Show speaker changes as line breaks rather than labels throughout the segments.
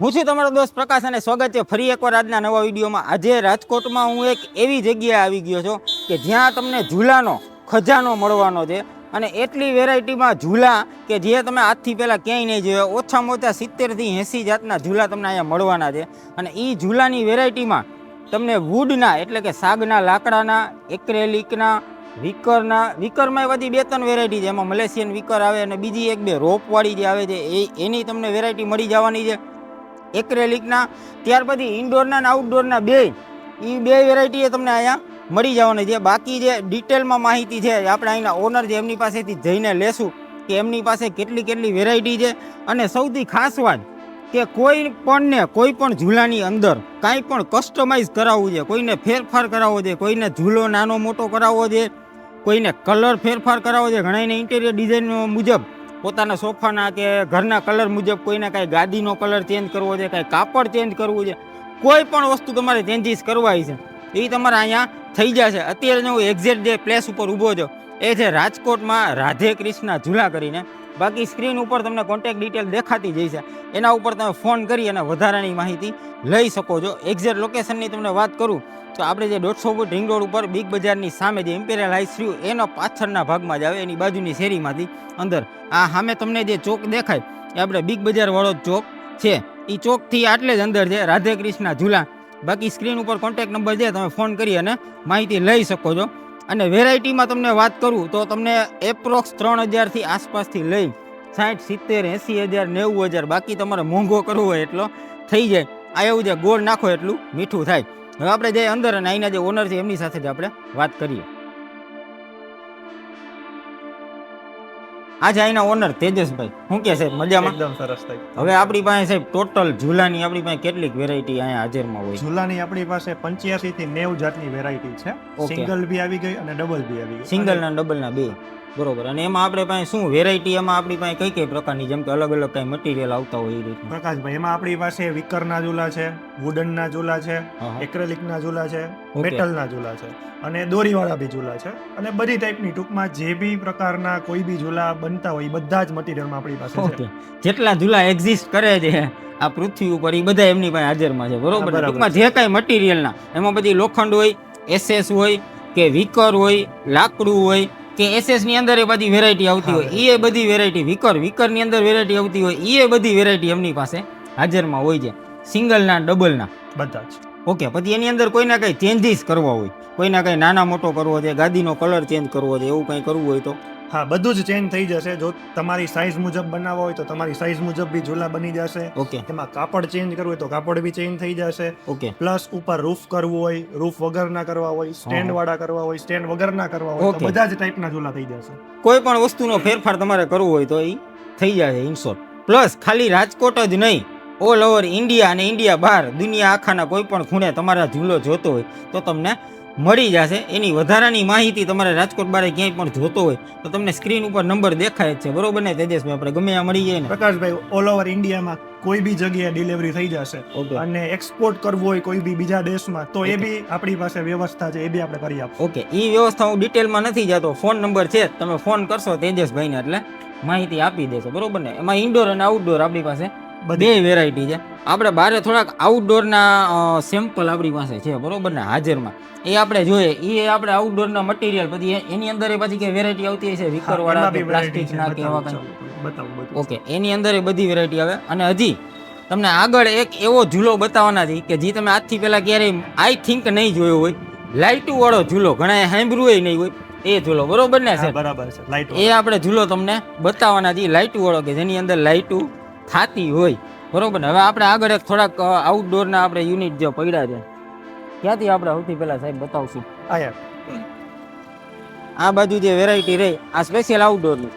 હું છું તમારો દોસ્ત પ્રકાશ અને સ્વાગત છે ફરી એકવાર આજના નવા વિડીયોમાં. આજે રાજકોટમાં હું એક એવી જગ્યાએ આવી ગયો છું કે જ્યાં તમને ઝૂલાનો ખજાનો મળવાનો છે અને એટલી વેરાયટીમાં ઝૂલા કે જે તમે આજથી પહેલાં ક્યાંય નહીં જોયો, ઓછામાં ઓછા સિત્તેરથી એંસી જાતના ઝૂલા તમને અહીંયા મળવાના છે. અને એ ઝૂલાની વેરાયટીમાં તમને વુડના એટલે કે સાગના લાકડાના, એક્રેલિકના, વિકરના, વિકરમાં બધી બે ત્રણ વેરાયટી છે. એમાં મલેશિયન વિકર આવે અને બીજી એક બે રોપવાળી જે આવે છે, એ એની તમને વેરાયટી મળી જવાની છે. એક્રેલિકના ત્યાર પછી ઇન્ડોરના અને આઉટડોરના બે એ બે વેરાયટી તમને અહીંયા મળી જવાની છે. બાકી જે ડિટેલમાં માહિતી છે આપણે અહીંના ઓનર છે એમની પાસેથી જઈને લેશું કે એમની પાસે કેટલી કેટલી વેરાયટી છે. અને સૌથી ખાસ વાત કે કોઈ પણને કોઈ પણ ઝૂલાની અંદર કાંઈ પણ કસ્ટમાઇઝ કરાવવું છે, કોઈને ફેરફાર કરાવવો છે, કોઈને ઝૂલો નાનો મોટો કરાવવો છે, કોઈને કલર ફેરફાર કરાવવો છે ઘણાને ઇન્ટેરિયર ડિઝાઇન મુજબ પોતાના સોફાના કે ઘરના કલર મુજબ કોઈને કાંઈ ગાદીનો કલર ચેન્જ કરવો છે, કાંઈ કાપડ ચેન્જ કરવું છે, કોઈ પણ વસ્તુ તમારે ચેન્જીસ કરવાની છે, એ તમારે અહીંયા થઈ જશે. અત્યારે હું એક્ઝેક્ટ જે પ્લેસ ઉપર ઊભો છું, એ છે રાજકોટમાં રાધે કૃષ્ણ ઝૂલા કરીને બાકી સ્ક્રીન ઉપર તમને કોન્ટેક્ટ ડિટેલ દેખાતી જશે એના ઉપર તમે ફોન કરી અને વધારાની માહિતી લઈ શકો છો. એક્ઝેક્ટ લોકેશનની તમને વાત કરું, તો આપણે જે દોઢસો ફૂટ રિંગ રોડ ઉપર બિગ બજારની સામે જે ઇમ્પેરિયલ હાઈસ રહ્યું એનો પાછળના ભાગમાં જ આવે, એની બાજુની શેરીમાંથી અંદર. આ સામે તમને જે ચોક દેખાય, એ આપણે બિગ બજાર વાળો જ ચોક છે. એ ચોકથી આટલે જ અંદર છે, રાધે કૃષ્ણ ઝૂલા. બાકી સ્ક્રીન ઉપર કોન્ટેક્ટ નંબર છે, તમે ફોન કરી અને માહિતી લઈ શકો છો. અને વેરાયટીમાં તમને વાત કરું તો તમને એપ્રોક્સ ત્રણ હજારથી આસપાસથી લઈ સાઠ, સિત્તેર, એંસી હજાર, નેવું હજાર બાકી તમારે મોંઘો કરવો હોય એટલો થઈ જાય. આ એવું છે, ગોળ નાખો એટલું મીઠું થાય. હવે આપણે જે અંદર અને અહીંના જે ઓનર છે એમની સાથે જ આપણે વાત કરીએ. આજે અહીંના ઓનર તેજસભાઈ. શું કે સાહેબ મજામાં?
એકદમ સરસ થઈ
હવે આપણી પાસે સાહેબ ટોટલ ઝૂલાની આપણી પાસે કેટલીક વેરાયટી અહીંયા હાજરમાં હોય.
ઝૂલાની આપણી પાસે પંચ્યાસી થી નેવું જાતની વેરાયટી છે. સિંગલ બી આવી ગઈ અને ડબલ બી આવી ગઈ.
સિંગલ ના ડબલ ના બે. બરોબર. અને એમાં આપણે પાસે શું વેરાયટી એમાં આપણી પાસે કઈ કઈ પ્રકારની જેમ કે અલગ અલગ કઈ મટીરિયલ આવતા હોય એ રીતે
પ્રકાશભાઈ એમાં આપણી પાસે વિકરના ઝૂલા છે વુડનના ઝૂલા છે. એક્રેલિકના ઝૂલા છે મેટલના ઝૂલા છે અને દોરીવાળા બી ઝૂલા છે અને બધી ટાઈપની ટૂંકમાં જે બી પ્રકારના કોઈ બી ઝૂલા બનતા હોય બધા જ મટીરિયલમાં આપણી પાસે છે.
જેટલા ઝૂલા એક્ઝિસ્ટ કરે છે આ પૃથ્વી ઉપર એ બધા એમની પાસે હાજરમાં છે. બરોબર ટૂંકમાં જે કાંઈ મટીરિયલના એમાં બધી લોખંડ હોય એસએસ હોય કે વિકર હોય લાકડું હોય કે એસએસની અંદર એ બધી વેરાયટી આવતી હોય. એ બધી વેરાયટી વિકર વિકરની અંદર વેરાયટી આવતી હોય એ બધી વેરાયટી એમની પાસે હાજરમાં હોય છે. સિંગલના ડબલના
બધા જ.
ઓકે પછી એની અંદર કોઈને કંઈ ચેન્જીસ કરવા હોય. કોઈને કંઈ નાના મોટો કરવો છે ગાદીનો કલર ચેન્જ કરવો છે એવું કંઈ કરવું હોય તો.
હા બધું જ ચેન્જ થઈ જશે. જો તમારી સાઈઝ મુજબ બનાવવા હોય તો તમારી સાઈઝ મુજબ બી ઝૂલા બની જશે.
ઓકે.
એમાં કાપડ ચેન્જ કરવું હોય તો કાપડ બી ચેન્જ થઈ જશે.
ઓકે.
પ્લસ ઉપર રૂફ કરવું હોય રૂફ વગરના કરવા હોય સ્ટેન્ડ વાળા કરવા હોય સ્ટેન્ડ વગરના કરવા હોય તો બધા જ ટાઈપના ઝૂલા થઈ જશે.
કોઈ પણ વસ્તુનો ફેરફાર તમારે કરવો હોય તો એ થઈ જાય ઇનશોર્ટ પ્લસ ખાલી રાજકોટ જ નહીં ઓલ ઓવર ઇન્ડિયા અને ઇન્ડિયા બહાર દુનિયા આખાના કોઈ પણ ખૂણે તમારા ઝૂલો જોતો હોય તો તમને મળી જશે. એની વધારાની માહિતી તમારે રાજકોટ બારે ક્યાંય પણ જોતો હોય તો તમને સ્ક્રીન ઉપર નંબર દેખાય જ છે. બરોબર ને તેજસભાઈ આપણે ગમે ત્યાં મળી જાય ને.
પ્રકાશભાઈ ઓલ ઓવર ઇન્ડિયામાં કોઈ બી જગ્યાએ ડિલિવરી થઈ જશે. અને એક્સપોર્ટ કરવું હોય કોઈ બી બીજા દેશમાં તો એ બી આપણી પાસે વ્યવસ્થા છે એ બી આપણે કરી આપો
ઓકે એ વ્યવસ્થા હું ડિટેલમાં નથી જતો. ફોન નંબર છે તમે ફોન કરશો તેજસભાઈને એટલે માહિતી આપી દેશે. બરોબર ને? એમાં ઇન્ડોર અને આઉટડોર આપણી પાસે બે
બધી
વેરાયટી છે. આપણે બારે થોડાક આઉટડોરના સેમ્પલ આપણી પાસે છે બરોબર ને હાજરમાં. એ આપણે જોઈએ. એ આપણે આઉટડોરના મટીરિયલ પછી એની અંદર એ પછી કે વેરાયટી આવતી છે કે પ્લાસ્ટિક ના કે એવા કંઈ. ઓકે એની અંદર એ બધી વેરાયટી આવે. અને હજી તમને આગળ એક એવો ઝૂલો બતાવવાના છે કે જે તમે આજથી પહેલા ક્યારેય આઈ થિંક નહીં જોયો હોય. લાઇટુ વાળો ઝૂલો. ઘણા સાંભળ્યું નહીં હોય એ ઝૂલો. બરોબર ને સર
બરાબર છે.
એ આપણે ઝૂલો તમને બતાવવાના છે. લાઇટુ વાળો કે જેની અંદર લાઇટુ થાતી હોય. બરોબર હવે આપણે આગળ એક થોડાક આઉટડોરના આપણે યુનિટ જે પડ્યા છે ક્યાંથી આપણે સૌથી પહેલા સાહેબ બતાવશું? આ બાજુ જે વેરાયટી રહી આ સ્પેશિયલ આઉટડોરની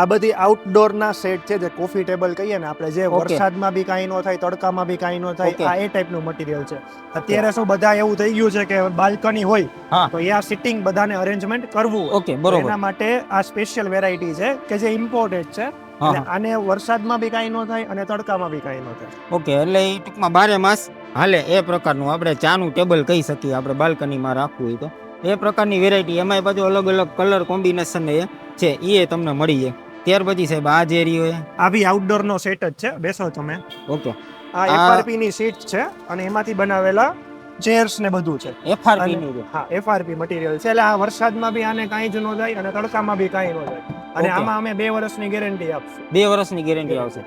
આ બધી આઉટડોરના સેટ છે જે કોફી ટેબલ કહીએ ને આપણે જે વરસાદમાં બી કાંઈ ન થાય તડકામાં બી કાંઈ ન થાય આ એ ટાઈપનું મટીરિયલ છે. અત્યારે શું બધા એવું થઈ ગયું છે કે બાલ્કની હોય. તો આ સિટિંગ બધાને અરેન્જમેન્ટ કરવું
ઓકે બરોબર.
એના માટે આ સ્પેશિયલ વેરાયટી છે કે જે ઇમ્પોર્ટેડ છે આને વરસાદમાં બી કાંઈ ન થાય અને તડકામાં બી કાંઈ ન થાય.
ઓકે એટલે એ ટૂંકમાં બારે માસ હાલે એ પ્રકારનું આપણે ચાનું ટેબલ કહી શકીએ આપણે બાલ્કનીમાં રાખવું હોય તો. એ પ્રકારની વેરાયટી એમાંય પાછું અલગ અલગ કલર કોમ્બિનેશન એ છે એ તમને મળી જાય. ત્યાર પછી સાહેબ આ જે રહ્યો
આ બી આઉટડોર નો સેટ જ છે બેસો તમે.
ઓકે.
આ એફઆરપી ની સીટ છે અને એમાંથી બનાવેલા ચેર્સ ને બધું છે.
એફઆરપી નું
હા એફઆરપી મટીરિયલ છે. એટલે આ વરસાદમાં બી આને કાંઈ જ ન જાય અને તડકામાં બી કાંઈ ન જાય. અને આમાં અમે બે વર્ષની ગેરંટી આપશું.
બે વર્ષની ગેરંટી આવશે.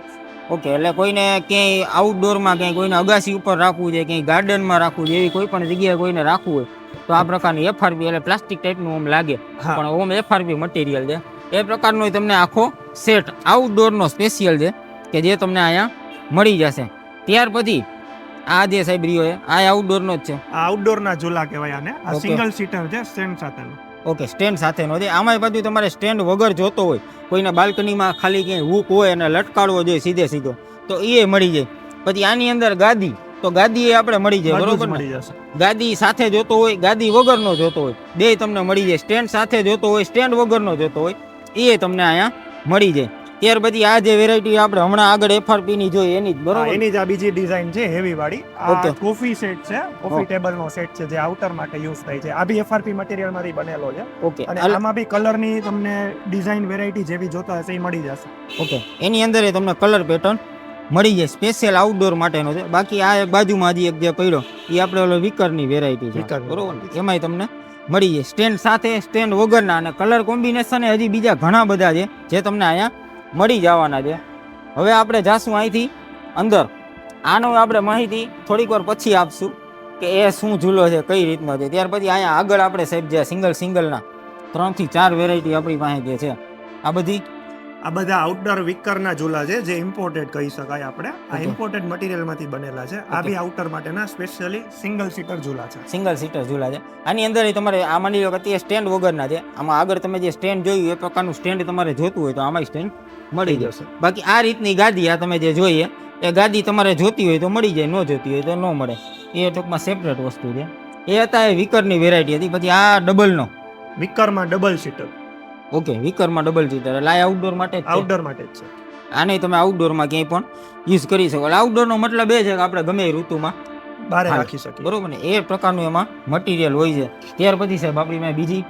ઓકે એટલે કોઈને ક્યાંય આઉટડોરમાં ક્યાંય કોઈને અગાસી ઉપર રાખવું છે ક્યાંય ગાર્ડનમાં રાખવું છે એવી કોઈ પણ જગ્યાએ કોઈને રાખવું હોય તો આ પ્રકારની એફઆરપી એટલે પ્લાસ્ટિક ટાઈપનું ઓમ લાગે. પણ ઓમ એફઆરપી મટીરિયલ છે. એ પ્રકારનો તમને આખો સેટ આઉટડોરનો સ્પેશિયલ છે કે જે તમને અહીંયા મળી જશે. ત્યાર પછી આ જે સાહેબ રહ્યો છે આ આઉટડોરનો જ છે.
આ આઉટડોર ઝૂલા કહેવાય આને. આ. સિંગલ સીટર છે સ્ટેન્ડ સાથેનું.
ઓકે સ્ટેન્ડ સાથેનો છે. આમાંય બધું તમારે સ્ટેન્ડ વગર જોતો હોય કોઈને બાલ્કનીમાં ખાલી ક્યાંય હૂક હોય અને લટકાડવો જોઈએ સીધે સીધો તો એ મળી જાય. પછી આની અંદર ગાદી તો ગાદી એ આપણે મળી જાય બરોબર ગાદી સાથે જોતો હોય ગાદી વગરનો જોતો હોય બે તમને મળી જાય. સ્ટેન્ડ સાથે જોતો હોય સ્ટેન્ડ વગરનો જોતો હોય એ તમને અહીંયા મળી જાય. ત્યાર પછી આ જે વેરાયટી આપણે હમણાં આગળ એફઆરપી ની જોઈએ એની જ બરોબર?
એની જ આ બીજી ડિઝાઇન છે હેવી વાળી. આ કોફી સેટ છે કોફી. ટેબલ નો સેટ છે જે આઉટર માટે યુઝ થાય છે. આ બી એફઆરપી મટીરીયલમાંથી બનેલો છે.
ઓકે
અને આમાં બી કલરની તમને ડિઝાઇન વેરાયટી જેવી જોતા હશે એ મળી જશે.
ઓકે એની અંદર એ તમને કલર પેટર્ન મળી જાય સ્પેશિયલ આઉટડોર માટેનો છે. બાકી આ એક બાજુમાં હજી એક જે પડ્યો એ આપણે ઓલો વિકરની વેરાયટી છે. બરોબર. એમાંય તમને મળી જાય. સ્ટેન્ડ સાથે સ્ટેન્ડ વગરના અને કલર કોમ્બિનેશન હજી બીજા ઘણા બધા છે જે તમને અહીંયા મળી જવાના છે. હવે આપણે જાશું અહીંથી અંદર. આનો આપણે માહિતી થોડીક વાર પછી આપશું કે એ શું ઝૂલો છે કઈ રીતનો છે. ત્યાર પછી અહીંયા આગળ આપણે સાહેબ જે સિંગલ સિંગલના ત્રણથી ચાર વેરાયટી આપણી પાસે જે છે. આ બધી?
આ બધા આઉટડોર વિકરના ઝૂલા છે જે ઇમ્પોર્ટેડ કહી શકાય આપણે. આ ઇમ્પોર્ટેડ મટીરિયલમાંથી બનેલા છે. આ બી આઉટર માટેના સ્પેશિયલી સિંગલ સીટર ઝૂલા છે.
સિંગલ સીટર ઝૂલા છે. આની અંદર એ તમારે આ માની લો કે અત્યારે સ્ટેન્ડ વગરના છે. આમાં આગળ તમે જે સ્ટેન્ડ જોયું એ પ્રકારનું સ્ટેન્ડ તમારે જોતું હોય તો આમાં સ્ટેન્ડ મળી જશે. બાકી આ રીતની ગાદી આ તમે જે જોઈએ એ ગાદી તમારે જોતી હોય તો મળી જાય ન જોતી હોય તો ન મળે. એ ટૂંકમાં સેપરેટ વસ્તુ છે. એ હતા એ વિકરની વેરાયટી હતી પછી આ ડબલનો.
વિકરમાં ડબલ સીટર
ઓકે વિકરમાં ડબલ સીટર એટલે આ આઉટડોર માટે
આઉટડોર માટે જ છે.
આને તમે આઉટડોરમાં ક્યાંય પણ યુઝ કરી શકો. એટલે આઉટડોરનો મતલબ એ છે કે આપણે ગમે એ ઋતુમાં
બારે
હા.
રાખી શકીએ.
બરોબર ને? એ પ્રકારનું એમાં મટીરિયલ હોય છે. ત્યાર પછી સાહેબ આપણી મેં બીજી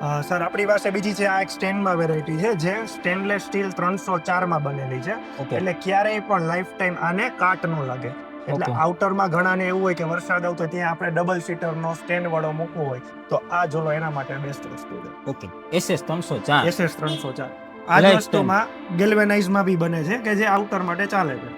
સર આપણી પાસે બીજી છે આ એક સ્ટેન્ડમાં વેરાયટી છે જે સ્ટેનલેસ સ્ટીલ ત્રણસો ચારમાં બનેલી છે. એટલે ક્યારેય પણ લાઈફ ટાઈમ આને કાટ ન લાગે. એટલે આઉટરમાં ઘણાને એવું હોય કે વરસાદ આવતો ત્યાં આપણે ડબલ સીટરનો સ્ટેન્ડ વાળો મૂકવો હોય તો આ જોલો એના માટે બેસ્ટ વસ્તુ છે.
ઓકે એસએસ ત્રણસો ચાર.
એસએસ ત્રણસો ચાર. આ જ વસ્તુમાં ગેલ્વેનાઇઝમાં બી બને છે કે જે આઉટર માટે ચાલે છે.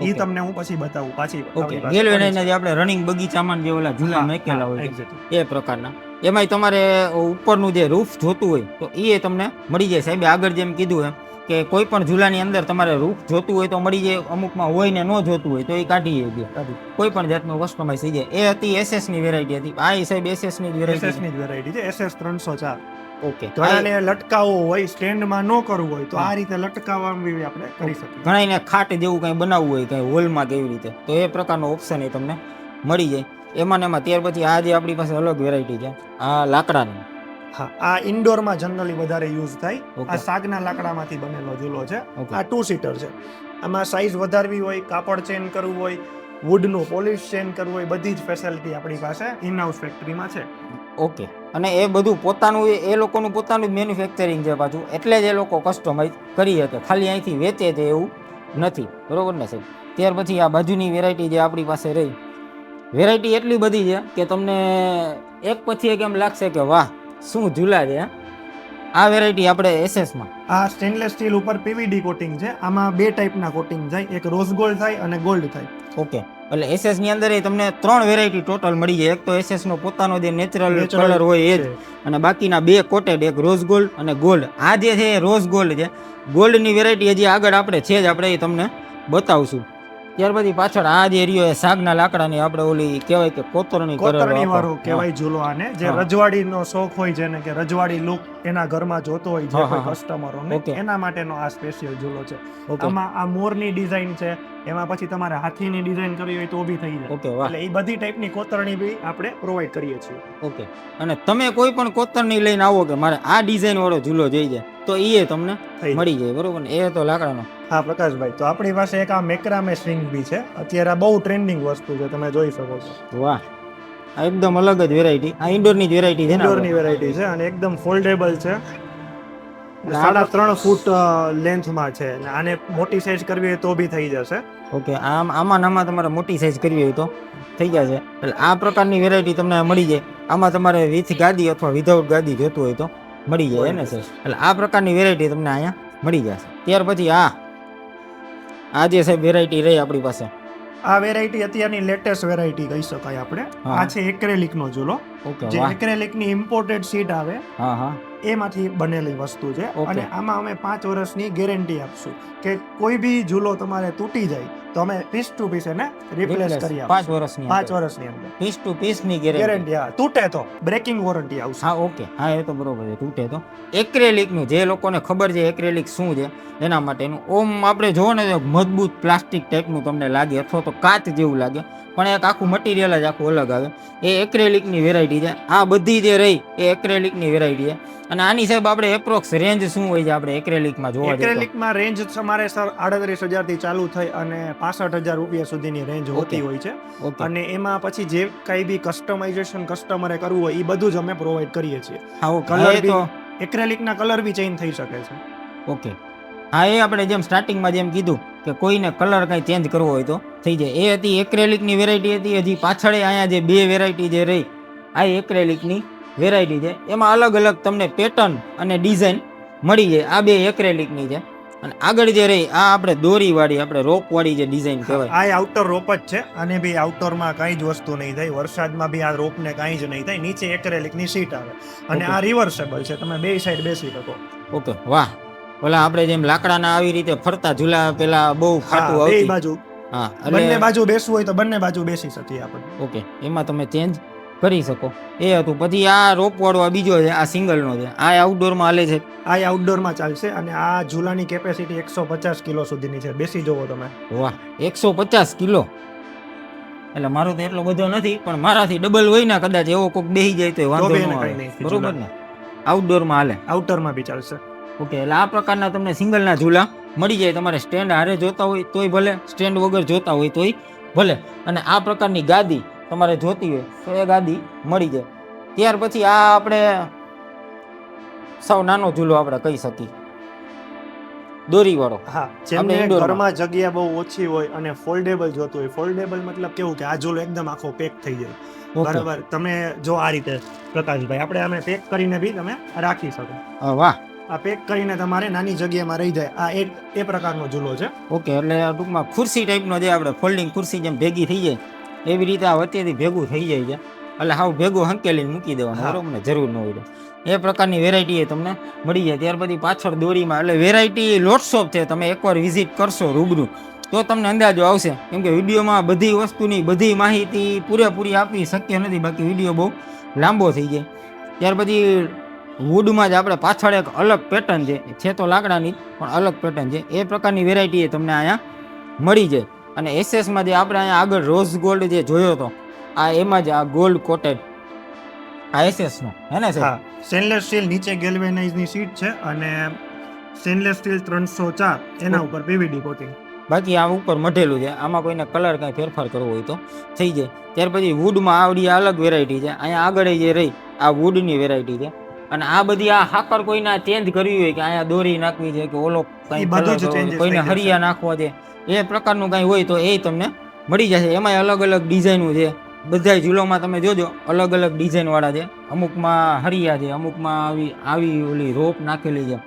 એ તમને હું પછી બતાવું પાછી
ઓકે જે આપણે રનિંગ બગીચામાં જે ઓલા ઝૂલા મેકેલા હોય એ પ્રકારના. એમાંય તમારે ઉપરનું જે રૂફ જોતું હોય તો એ તમને મળી જાય સાહેબે આગળ જેમ કીધું એમ કે કોઈ પણ ઝૂલાની અંદર તમારે રૂફ જોતું હોય તો મળી જાય અમુકમાં હોય ને ન જોતું હોય તો એ કાઢી જાય કોઈ પણ જાતનું કસ્ટમાઇઝ થઈ જાય. એ હતી એસએસની વેરાયટી હતી. આ સાહેબ એસએસની
SS
વેરાયટી
ની જ વેરાયટી છે. એસએસ ત્રણસો ચાર.
ઓકે.
ઘણાને લટકાવવો હોય સ્ટેન્ડમાં ન કરવું હોય તો આ રીતે લટકાવવામાં આપણે કરી શકીએ.
ઘણાને ખાટ જેવું કંઈ બનાવવું હોય કંઈ હોલમાં કેવી રીતે તો એ પ્રકારનો ઓપ્શન એ તમને મળી જાય. એમાં ને એમાં ત્યાર પછી આ જે આપણી પાસે અલગ વેરાયટી છે. આ લાકડાની.
હા આ ઇન્ડોરમાં જનરલી વધારે યુઝ થાય. આ સાગના લાકડામાંથી બનેલો ઝૂલો છે. આ ટુ સીટર છે. આમાં સાઈઝ વધારવી હોય કાપડ ચેન કરવું હોય વુડનું પોલિશ ચેન કરવું હોય બધી જ ફેસિલિટી આપણી પાસે ઇન હાઉસ ફેક્ટરીમાં છે.
ઓકે અને એ બધું પોતાનું એ- એ લોકોનું પોતાનું જ મેન્યુફેક્ચરિંગ છે પાછું. એટલે જ એ લોકો કસ્ટમાઇઝ કરી શકે. ખાલી અહીંથી વેચે છે એવું નથી. બરોબર ને સાહેબ? ત્યાર પછી આ બાજુની વેરાયટી જે આપણી પાસે રહી વેરાયટી એટલી બધી છે કે તમને એક પછી એક એમ લાગશે કે વાહ શું ઝૂલા છે આ વેરાયટી આપણે એસએસમાં
આ સ્ટેનલેસ સ્ટીલ ઉપર પીવીડી કોટિંગ છે. આમાં બે ટાઈપના કોટિંગ થાય એક રોઝ ગોલ્ડ થાય અને ગોલ્ડ થાય.
ઓકે એટલે એસએસની અંદર એ તમને ત્રણ વેરાયટી ટોટલ મળી જાય. એક તો એસએસ નો પોતાનો જે નેચરલ કલર હોય એ જ. અને બાકીના બે કોટેડ એક રોઝ ગોલ્ડ અને ગોલ્ડ આ જે છે એ રોઝ ગોલ્ડ છે. ગોલ્ડની વેરાયટી હજી આગળ આપણે છે જ. આપણે એ તમને બતાવશું. ત્યાર પછી પાછળ આ જે રહ્યો એ સાગના લાકડાની આપણે ઓલી કહેવાય કે કોતરણી
કોતરણી વાળું કહેવાય ઝૂલો આને. જે. રજવાડીનો શોખ હોય જેને કે રજવાડી લુક એના ઘરમાં જોતો હોય જે કોઈ. કસ્ટમરોને એના માટેનો આ સ્પેશિયલ ઝૂલો છે. આમાં આ મોરની ડિઝાઇન છે. એમાં પછી તમારે હાથીની ડિઝાઇન કરવી હોય તો બી થઈ જાય.
ઓકે વાહ.
એટલે એ બધી ટાઈપની કોતરણી બી આપણે પ્રોવાઈડ કરીએ છીએ.
ઓકે અને તમે કોઈ પણ કોતરણી લઈને આવો કે મારે આ ડિઝાઇન વાળો ઝૂલો જોઈએ તો એ તમને મળી જાય બરોબર ને? એ તો લાકડાનો.
હા પ્રકાશભાઈ તો આપણી પાસે એક આ મેકરામે સ્વિંગ બી છે. અત્યારે આ બહુ ટ્રેન્ડિંગ વસ્તુ છે તમે જોઈ શકો છો.
વાહ આ એકદમ અલગ જ વેરાયટી આ ઇન્ડોરની જ વેરાયટી છે
ઇન્ડોરની વેરાયટી છે અને એકદમ ફોલ્ડેબલ છે. સાડા ત્રણ ફૂટ લેન્થમાં છે. અને આને મોટી સાઈઝ કરવી હોય તો બી થઈ જશે.
ઓકે આમ આમાં આમાં તમારે મોટી સાઈઝ કરવી હોય તો થઈ જશે. એટલે આ પ્રકારની વેરાયટી તમને મળી જાય. આમાં તમારે વિથ ગાદી અથવા વિધાઉટ ગાદી જોતું હોય તો મળી જાય ને સર એટલે આ પ્રકારની વેરાયટી તમને અહીંયા મળી જશે. ત્યાર પછી આ આ જે સાહેબ વેરાયટી રહી આપણી પાસે.
આ વેરાયટી અત્યારની લેટેસ્ટ વેરાયટી કહી શકાય આપણે.
હા.
આ છે એક્રેલિક નો ઝૂલો
ઓકે
જે
વાહ.
એક્રેલિકની ઇમ્પોર્ટેડ સીટ આવે.
હા હા.
એમાંથી બનેલી વસ્તુ છે. અને આમાં અમે પાંચ વર્ષની ગેરંટી આપશું કે કોઈ બી ઝૂલો તમારે તૂટી જાય તો અમે પીસ ટુ પીસ એને રિપ્લેસ કરી આપશું.
પાંચ વર્ષની
પાંચ વર્ષની અંદર.
પીસ ટુ પીસની ગેરંટી
હા. તૂટે તો. બ્રેકિંગ વોરંટી આવશે.
હા ઓકે હા એ તો બરોબર છે. તૂટે તો. એક્રેલિકનું જે લોકોને ખબર છે એક્રેલિક શું છે એના માટેનું. ઓમ આપણે જોવો ને મજબૂત પ્લાસ્ટિક ટાઈપનું તમને લાગે અથવા તો કાચ જેવું લાગે પણ એક આખું મટીરિયલ જ આખું અલગ આવે. એ એક્રેલિકની વેરાયટી છે. આ બધી જે રહી એ એક્રેલિકની વેરાયટી છે. અને આની સાહેબ આપણે એપ્રોક્સ રેન્જ શું હોય છે આપણે એક્રેલિકમાં જોવા
એક્રેલિકમાં રેન્જ તમારે સર આડત્રીસ હજારથી ચાલુ થઈ અને પાસઠ હજાર રૂપિયા સુધીની રેન્જ હોતી હોય છે. અને એમાં પછી જે કઈ બી કસ્ટમાઇઝેશન કસ્ટમરે કરવું હોય એ બધું જ અમે પ્રોવાઈડ કરીએ છીએ.
એ તો
એક્રેલિકના કલર બી ચેન્જ થઈ શકે છે.
ઓકે હા એ આપણે જેમ સ્ટાર્ટિંગમાં જેમ કીધું કે કોઈને કલર કંઈ ચેન્જ કરવો હોય તો થઈ જાય. એ હતી એક્રેલિકની વેરાયટી હતી હજી પાછળ અહીંયા જે બે વેરાયટી જે રહી આ એક્રેલિકની વેરાયટી છે. એમાં અલગ અલગ તમને પેટર્ન અને ડિઝાઇન મળી જાય. આ બે એક્રેલિકની છે. અને આગળ જે રહી આ આપણે દોરીવાળી આપણે રોપવાળી જે ડિઝાઇન કહેવાય.
આ આઉટર રોપ જ છે. અને બી આઉટરમાં કાંઈ જ વસ્તુ નહીં થાય. વરસાદમાં બી આ રોપને કાંઈ જ નહીં થાય. નીચે એક્રેલિકની સીટ આવે. અને આ રિવર્સેબલ છે. તમે બે સાઈડ બેસી શકો.
ઓકે વાહ. ઓલા આપણે જેમ લાકડાના આવી રીતે ફરતા ઝૂલા પેલા બહુ
ખાટું
આવતી.
બાજુ.
હા
બંને બાજુ બેસવું હોય તો બંને બાજુ બેસી શકીએ આપણે.
ઓકે એમાં તમે ચેન્જ કરી શકો. એ હતું. પછી આ રોપ વાળો આ બીજો છે આ સિંગલનો છે. આ આઉટડોરમાં હાલે છે.
આ આઉટડોરમાં ચાલશે અને આ ઝૂલાની કેપેસિટી એકસો પચાસ કિલો સુધીની છે. બેસી જવો તમે.
વાહ એકસો પચાસ કિલો? એટલે મારો તો એટલો બધો નથી પણ મારાથી ડબલ હોય ને કદાચ એવો કોઈક બેસી જાય તો વાંધો ન આવે. બરોબર ને. આઉટડોરમાં હાલે.
આઉટડોરમાં બી ચાલશે.
ઓકે એટલે આ પ્રકારના તમને સિંગલના ઝૂલા મળી જાય. તમારે સ્ટેન્ડ હારે જોતા હોય તોય ભલે સ્ટેન્ડ વગર જોતા હોય તોય ભલે. અને આ પ્રકારની ગાદી તમારે જોતી હોય તો એ ગાદી મળી જાય. ત્યાર પછી આ આપણે સૌ નાનો ઝૂલો આપણે કહી શકીએ. દોરીવાળો.
હા
આપણે
જેમને ઘરમાં જગ્યા બહુ ઓછી હોય અને ફોલ્ડેબલ જોતું હોય ફોલ્ડેબલ મતલબ કેવું કે આ ઝૂલો એકદમ આખો પેક થઈ જાય. બરાબર. તમે જો આ રીતે પ્રકાશભાઈ આપણે આમે પેક કરીને બી તમે રાખી શકો.
વાહ.
આ પેક કરીને તમારે નાની જગ્યામાં રહી જાય. આ એક એ પ્રકારનો ઝૂલો છે.
ઓકે એટલે ટૂંકમાં ખુરશી ટાઈપનો જે આપણે ફોલ્ડિંગ ખુરશી જેમ ભેગી થઈ જાય એવી રીતે આ વચ્ચેથી ભેગું થઈ જાય છે. એટલે હાવ ભેગું હંકેલીને મૂકી દેવાનું. બરોબર ને? જરૂર ન હોય એ પ્રકારની વેરાયટી એ તમને મળી જાય. ત્યાર પછી પાછળ દોરીમાં એટલે વેરાયટી લોટશોપ છે. તમે એકવાર વિઝિટ કરશો રૂબરૂ તો તમને અંદાજો આવશે. કેમ કે વિડીયોમાં બધી વસ્તુની બધી માહિતી પૂરેપૂરી આપવી શક્ય નથી. બાકી વીડિયો બહુ લાંબો થઈ જાય. ત્યાર પછી વુડમાં જ આપણે પાછળ એક અલગ પેટર્ન છે. છે તો લાકડાની પણ અલગ પેટર્ન છે. એ પ્રકારની વેરાયટી એ તમને અહીંયા મળી જાય. અને એસએસમાં જે આપણે અહીંયા આગળ રોઝ ગોલ્ડ જે જોયો હતો આ એમાં જ આ ગોલ્ડ કોટેડ આ એસએસનો હે ને
હા સ્ટેનલેસ સ્ટીલ નીચે ગેલ્વેનાઇઝની સીટ છે અને સ્ટેનલેસ સ્ટીલ ત્રણસો ચાર એના ઉપર પીવીડી કોટિંગ
બાકી આ ઉપર મઢેલું છે આમાં કોઈને કલર કાંઈ ફેરફાર કરવો હોય તો થઈ જાય. ત્યાર પછી વુડમાં આવડી આ અલગ વેરાયટી છે અહીંયા આગળ જે રહી આ વુડની વેરાયટી છે. અને આ બધી આ હાકર કોઈને ચેન્જ કરવી હોય કે અહીંયા દોરી નાખવી છે કે ઓલો કંઈ કોઈને હરિયા નાખવા છે. એ પ્રકારનું કાંઈ હોય તો એ તમને મળી જશે. એમાંય અલગ અલગ ડિઝાઇનો છે. બધા ઝૂલોમાં તમે જોજો અલગ અલગ ડિઝાઇનવાળા છે. અમુકમાં હરિયા છે અમુકમાં આવી આવી ઓલી રોપ નાખેલી છે.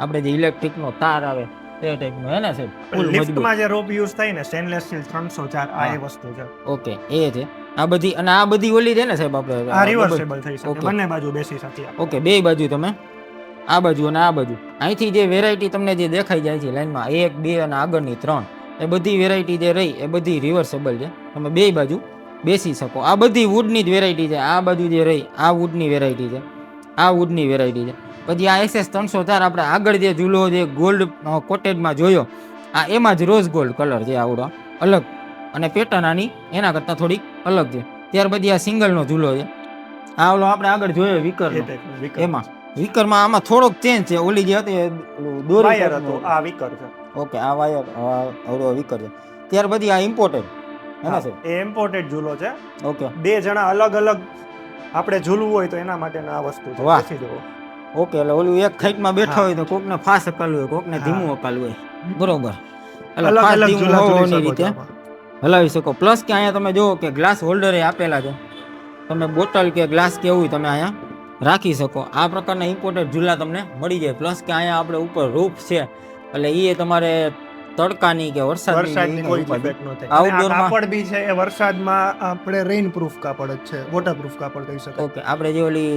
આપણે જે ઇલેક્ટ્રિકનો તાર આવે એ ટાઈપનો હે ને સાહેબ?
લિફ્ટમાં જે રોપ યુઝ થાય ને સ્ટેનલેસ સ્ટીલ ત્રણસો ચાર આ એ વસ્તુ છે.
ઓકે એ છે. આ બધી અને આ બધી ઓલી છે ને સાહેબ આપણે?
આ રિવર્સેબલ થઈ શકે બંને બાજુ બેસી શકીએ
ઓકે બે બાજુ તમે. આ બાજુ અને આ બાજુ. અહીંથી જે વેરાયટી તમને જે દેખાઈ જાય છે લાઈનમાં એક બે અને આગળની ત્રણ. એ બધી વેરાયટી જે રહી એ બધી રિવર્સેબલ છે. તમે બે બાજુ બેસી શકો. આ બધી વુડની જ વેરાયટી છે. આ બાજુ જે રહી આ વુડની વેરાયટી છે. આ વુડની વેરાયટી છે. પછી આ એસએસ ત્રણસો ચાર આપણે આગળ જે ઝૂલો જે ગોલ્ડ કોટેડમાં જોયો આ એમાં જ રોઝ ગોલ્ડ કલર છે આવડો. અલગ. અને પેટર્ન આની એના કરતાં થોડીક અલગ છે. ત્યાર પછી આ સિંગલનો ઝૂલો છે. આ ઓલો આપણે આગળ જોયો
વિકર.
એમાં. વિકરમાં આમાં થોડોક ચેન્જ છે. ઓલી જે હતી એ દોરી
હતો. આ વિકર છે.
ઓકે આ વાયર અવરો વિકર છે. ત્યાર પછી આ ઇમ્પોર્ટેડ હા, સર
એ ઇમ્પોર્ટેડ ઝૂલો છે.
ઓકે.
બે જણા અલગ અલગ આપણે ઝૂલવું હોય તો એના માટેના આ વસ્તુ છે.
વાહ.
બેસી
ઓકે એટલે ઓલું એક ખાઈટમાં બેઠા હોય તો કોકને ફાસ્ટ અકાલું હોય કોકને
ને
ધીમું અકાલું હોય. બરોબર. એટલે
અલગ
ધીમું હોવાની રીતે હલાવી શકો. પ્લસ કે અહીંયા તમે જુઓ કે ગ્લાસ હોલ્ડર આપેલા છે. તમે બોટલ કે ગ્લાસ કે એવું તમે અહીંયા? રાખી શકો. આ પ્રકારના ઇમ્પોર્ટેડ ઝૂલા તમને મળી જાય. પ્લસ કે અહીંયા આપણે ઉપર રૂફ છે એટલે એ તમારે તડકાની કે વરસાદની
કોઈ ઇફેક્ટ ન થાય. કાપડ બી છે એ વરસાદમાં આપણે રેઇન પ્રૂફ કાપડ જ છે વોટરપ્રૂફ કાપડ કહી શકાય.
ઓકે આપણે જે ઓલી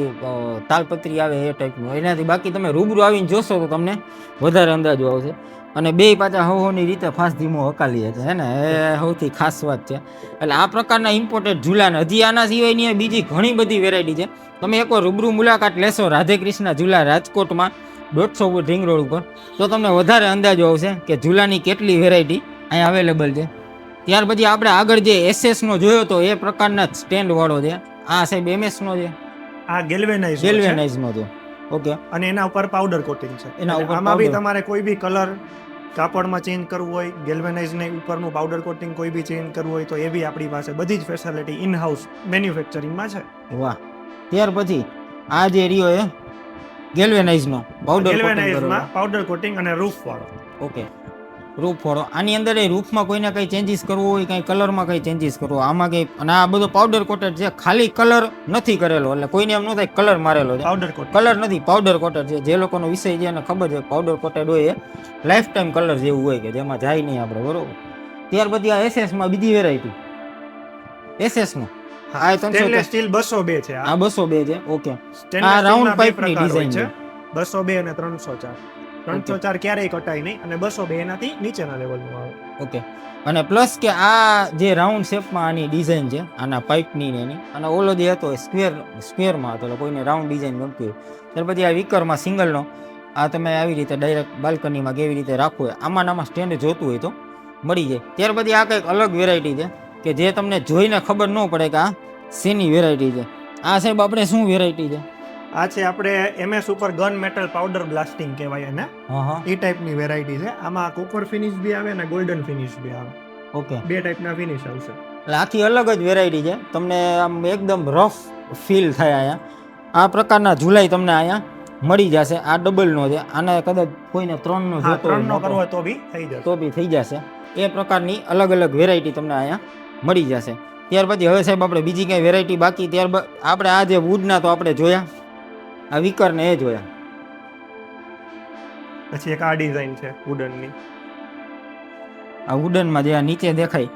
તાલપત્રી આવે એ ટાઈપનું એનાથી બાકી તમે રૂબરૂ આવીને જોશો તો તમને વધારે અંદાજો આવશે. અને બે પાછા હવોની રીતે ફાસ્ટ ધીમો હકાલીએ છે હે ને? એ સૌથી ખાસ વાત છે. એટલે આ પ્રકારના ઇમ્પોર્ટેડ ઝૂલાને હજી આના સિવાયની બીજી ઘણી બધી વેરાયટી છે. તમે એકવાર રૂબરૂ મુલાકાત લેશો રાધે કૃષ્ણ ઝૂલા રાજકોટમાં દોઢસો ફૂટ રિંગ રોડ ઉપર તો તમને વધારે અંદાજો આવશે કે ઝૂલાની કેટલી વેરાયટી અહીંયા અવેલેબલ છે. ત્યાર પછી આપણે આગળ જે એસએસનો જોયો તો એ પ્રકારના સ્ટેન્ડ વાળો છે. આ સાહેબ એમએસનો છે.
આ ગેલ્વેનાઇઝ
ગેલ્વેનાઇઝનો છે. ઓકે
અને એના ઉપર પાવડર કોટિંગ છે.
એના ઉપર
આમાં બી તમારે કોઈ બી કલર કાપડમાં ચેન્જ કરવું હોય ગેલ્વેનાઇઝને ઉપરનું પાવડર કોટિંગ કોઈ બી ચેન્જ કરવું હોય તો એ બી આપણી પાસે બધી જ ફેસિલિટી ઇન હાઉસ મેન્યુફેક્ચરિંગમાં છે.
વાહ. ત્યાર પછી આ જે રહ્યો એ ગેલ્વેનાઇઝનો પાવડર
કોટિંગ પાવડર કોટિંગ અને રૂફ વાળો.
ઓકે રૂફ વાળો. આની અંદર એ રૂફમાં કોઈને કંઈ ચેન્જીસ કરવો હોય કંઈ કલરમાં કંઈ ચેન્જીસ કરવો આમાં કંઈ અને આ બધો પાવડર કોટેડ છે. ખાલી કલર નથી કરેલો એટલે કોઈને એમ ન થાય કલર મારેલો છે.
પાવડર કોટ
કલર નથી પાવડર કોટેડ છે. જે લોકોનો વિષય છે એને ખબર છે પાવડર કોટેડ હોય એ લાઈફ ટાઈમ કલર જેવું હોય કે જેમાં જાય નહીં આપણે બરોબર? ત્યાર પછી આ એસએસમાં બીજી વેરાયટી એસએસમાં આ ત્રણસો
સ્ટેનલેસ સ્ટીલ બસો બે છે આ
આ બસો બે છે ઓકે. આ રાઉન્ડ
પાઇપની બે
pipe ની
પ્રકાર હોય
design
છે.
છે.
બસો બે અને ત્રણસો ચાર. ત્રણસો ચાર ક્યારેય કટાય નહીં અને બસો બે એનાથી નીચેના લેવલનું આવે.
ઓકે અને પ્લસ કે આ જે રાઉન્ડ શેપમાં આની ડિઝાઇન છે આના પાઇપની ને એની અને ઓલો જે હતો એ સ્ક્વેર સ્ક્વેરમાં હતો એટલે કોઈને રાઉન્ડ ડિઝાઇન ગમતી હોય. ત્યાર પછી આ વિકરમાં સિંગલનો આ તમે આવી રીતે ડાયરેક્ટ બાલ્કનીમાં કેવી રીતે રાખવું હોય આમાં આમાં સ્ટેન્ડ જોતું હોય તો મળી જાય. ત્યાર પછી આ કંઈક અલગ વેરાયટી છે કે જે તમને જોઈને ખબર ન પડે કે આ શેની વેરાયટી છે. આ સાહેબ આપણે શું વેરાયટી છે?
આ છે આપણે એમએસ ઉપર ગન મેટલ પાવડર બ્લાસ્ટિંગ કહેવાય એને. એ ટાઈપની વેરાયટી છે. આમાં કોપર ફિનિશ બી આવે અને ગોલ્ડન ફિનિશ બી આવે.
ઓકે.
બે ટાઈપના ફિનિશ આવશે.
એટલે આખી અલગ જ વેરાયટી છે. તમને આમ એકદમ રફ ફીલ થાય અહીંયા. આ પ્રકારના ઝુલાઈ તમને અહીંયા મળી જશે. આ ડબલનો છે. આને કદાચ કોઈને ત્રણનો
નો
જોતો હોય
ત્રણનો કરવો તો બી થઈ જશે.
તો બી થઈ જશે. એ પ્રકારની અલગ અલગ વેરાયટી તમને અહીંયા મળી જશે. ત્યાર પછી હવે સાહેબ આપણે બીજી કઈ વેરાયટી બાકી. ત્યારબાદ આપણે આ જે વુડના તો આપણે જોયા. આ વિકરને એ જોયા.
પછી એક આ ડિઝાઇન છે વુડનની
આ વુડનમાં જે આ નીચે દેખાય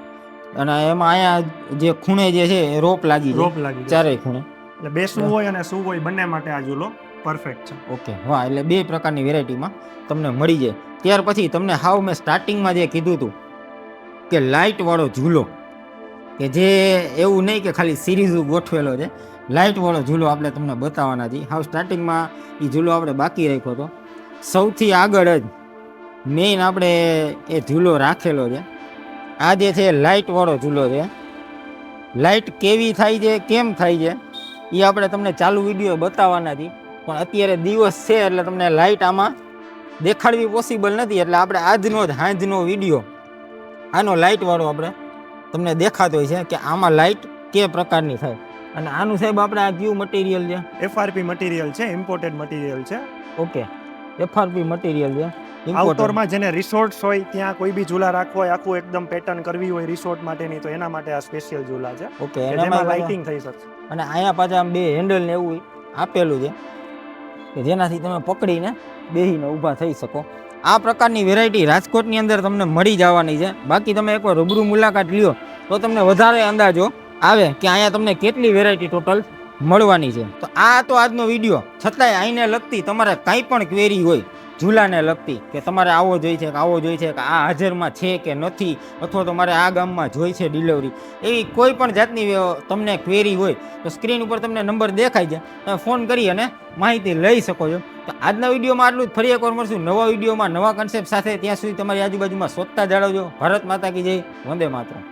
અને એમાં અહીંયા જે ખૂણે જે છે એ રોપ લાગી
રોપ લાગી ચારે
ચારેય ખૂણે.
એટલે બેસવું હોય અને શું હોય બંને માટે આ ઝૂલો પરફેક્ટ છે.
ઓકે હા એટલે બે પ્રકારની વેરાયટીમાં તમને મળી જાય. ત્યાર પછી તમને હાવ મેં સ્ટાર્ટિંગમાં જે કીધું હતું કે લાઇટવાળો ઝૂલો કે જે એવું નહીં કે ખાલી સિરીઝ ગોઠવેલો છે લાઇટવાળો ઝૂલો આપણે તમને બતાવવાના છીએ. હાવ સ્ટાર્ટિંગમાં એ ઝૂલો આપણે બાકી રાખ્યો હતો. સૌથી આગળ જ મેઇન આપણે એ ઝૂલો રાખેલો છે. આ જે છે લાઇટવાળો ઝૂલો છે. લાઇટ કેવી થાય છે, કેમ થાય છે એ આપણે તમને ચાલુ વીડિયો બતાવવાના છીએ. પણ અત્યારે દિવસ છે એટલે તમને લાઇટ આમાં દેખાડવી પોસિબલ નથી. એટલે આપણે આજનો જ હાંજનો વીડિયો, આનો લાઇટવાળો આપણે તમને દેખાતો હોય છે કે આમાં લાઇટ કે પ્રકારની થાય. અને આનું સાહેબ આપણે આ કયું મટીરિયલ છે?
એફઆરપી મટીરિયલ છે ઇમ્પોર્ટેડ મટીરિયલ છે.
ઓકે એફઆરપી મટીરિયલ છે.
આઉટડોરમાં જેને રિસોર્ટ્સ હોય ત્યાં કોઈ બી ઝૂલા રાખવો હોય આખું એકદમ પેટર્ન કરવી હોય રિસોર્ટ માટેની તો એના માટે આ સ્પેશિયલ ઝૂલા છે.
ઓકે એનામાં
લાઇટિંગ થઈ શકશે.
અને અહીંયા પાછા આમ બે હેન્ડલ ને એવું આપેલું છે કે જેનાથી તમે પકડીને બેહીને ઊભા થઈ શકો. આ પ્રકારની વેરાયટી રાજકોટની અંદર તમને મળી જવાની છે. બાકી તમે એકવાર રૂબરૂ મુલાકાત લ્યો તો તમને વધારે અંદાજો આવે કે અહીંયા તમને કેટલી વેરાયટી ટોટલ મળવાની છે? તો આ તો આજનો વીડિયો છતાંય અહીંને લગતી તમારે કાંઈ પણ ક્વેરી હોય, ઝૂલાને લગતી, કે તમારે આવો જોઈએ છે કે આવો જોઈએ છે કે આ હાજરમાં છે કે નથી, અથવા તો મારે આ ગામમાં જોઈ છે ડિલિવરી એવી કોઈ પણ જાતની તમને ક્વેરી હોય, તો સ્ક્રીન ઉપર તમને નંબર દેખાય છે તમે ફોન કરી અને માહિતી લઈ શકો છો. તો આજના વિડીયોમાં આટલું જ. ફરી એકવાર મળશું નવા વિડીયોમાં નવા કન્સેપ્ટ સાથે. ત્યાં સુધી તમારી આજુબાજુમાં સ્વચ્છતા જાળવજો. ભારત માતા કી જય. વંદે માતરમ.